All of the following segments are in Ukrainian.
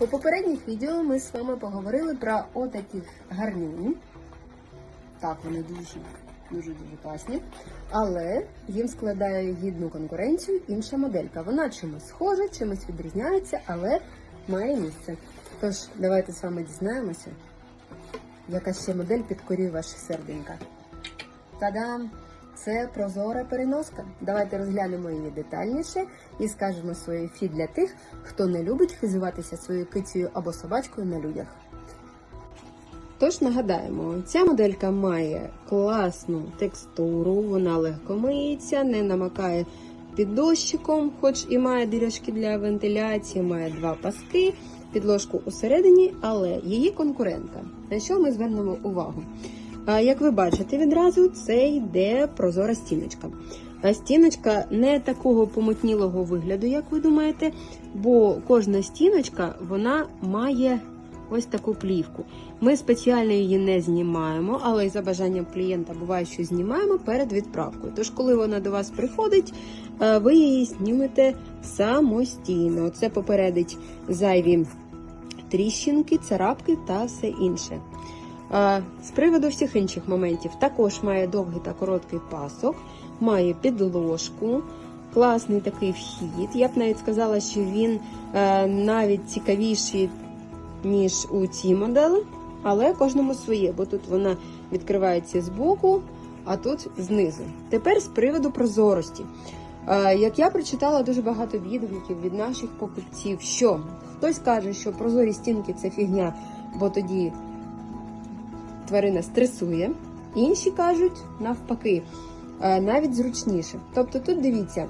У попередніх відео ми з вами поговорили про отаких гарнюнь. Так, вони дуже, дуже дуже класні. Але їм складає гідну конкуренцію інша моделька. Вона чимось схожа, чимось відрізняється, але має місце. Тож, давайте з вами дізнаємося, яка ще модель підкорює ваше серденька. Та-дам! Це прозора переноска. Давайте розглянемо її детальніше і скажемо свої фі для тих, хто не любить хизуватися своєю кицею або собачкою на людях. Тож нагадаємо, ця моделька має класну текстуру, вона легко миється, не намакає під дощиком, хоч і має дірочки для вентиляції, має два паски, підложку усередині, але її конкурентка. На що ми звернемо увагу? Як ви бачите, відразу це йде прозора стіночка. Стіночка не такого помутнілого вигляду, як ви думаєте, бо кожна стіночка вона має ось таку плівку. Ми спеціально її не знімаємо, але й за бажанням клієнта буває, що знімаємо перед відправкою. Тож, коли вона до вас приходить, е, ви її знімете самостійно. Це попередить зайві тріщинки, царапки та все інше. З приводу всіх інших моментів, також має довгий та короткий пасок, має підложку, класний такий вхід. Я б навіть сказала, що він е, навіть цікавіший, ніж у цій моделі, але кожному своє, бо тут вона відкривається з боку, а тут знизу. Тепер з приводу прозорості. Е, Як я прочитала дуже багато відгуків від наших покупців, що хтось каже, що прозорі стінки це фігня, бо тоді тварина стресує. Інші кажуть навпаки, е, навіть зручніше. Тобто тут дивіться,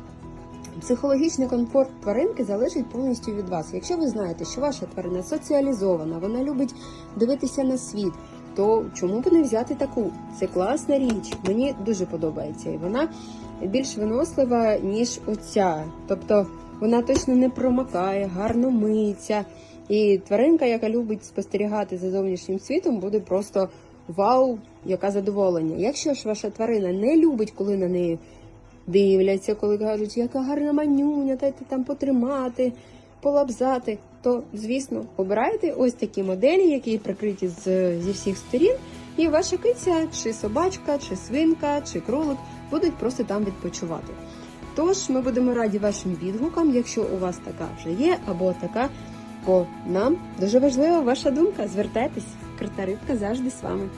психологічний комфорт тваринки залежить повністю від вас. Якщо ви знаєте, що ваша тварина соціалізована, вона любить дивитися на світ, то чому б не взяти таку? Це класна річ, мені дуже подобається. І вона більш винослива, ніж оця. Тобто вона точно не промакає, гарно миється. І тваринка, яка любить спостерігати за зовнішнім світом, буде просто вау, яка задоволення. Якщо ж ваша тварина не любить, коли на неї дивляться, коли кажуть, яка гарна манюня, дайте там потримати, полабзати, то, звісно, обирайте ось такі моделі, які прикриті з, зі всіх сторін, і ваша киця, чи собачка, чи свинка, чи кролик будуть просто там відпочивати. Тож ми будемо раді вашим відгукам, якщо у вас така вже є, або така, бо нам дуже важлива ваша думка. Звертайтесь, крита рибка завжди з вами.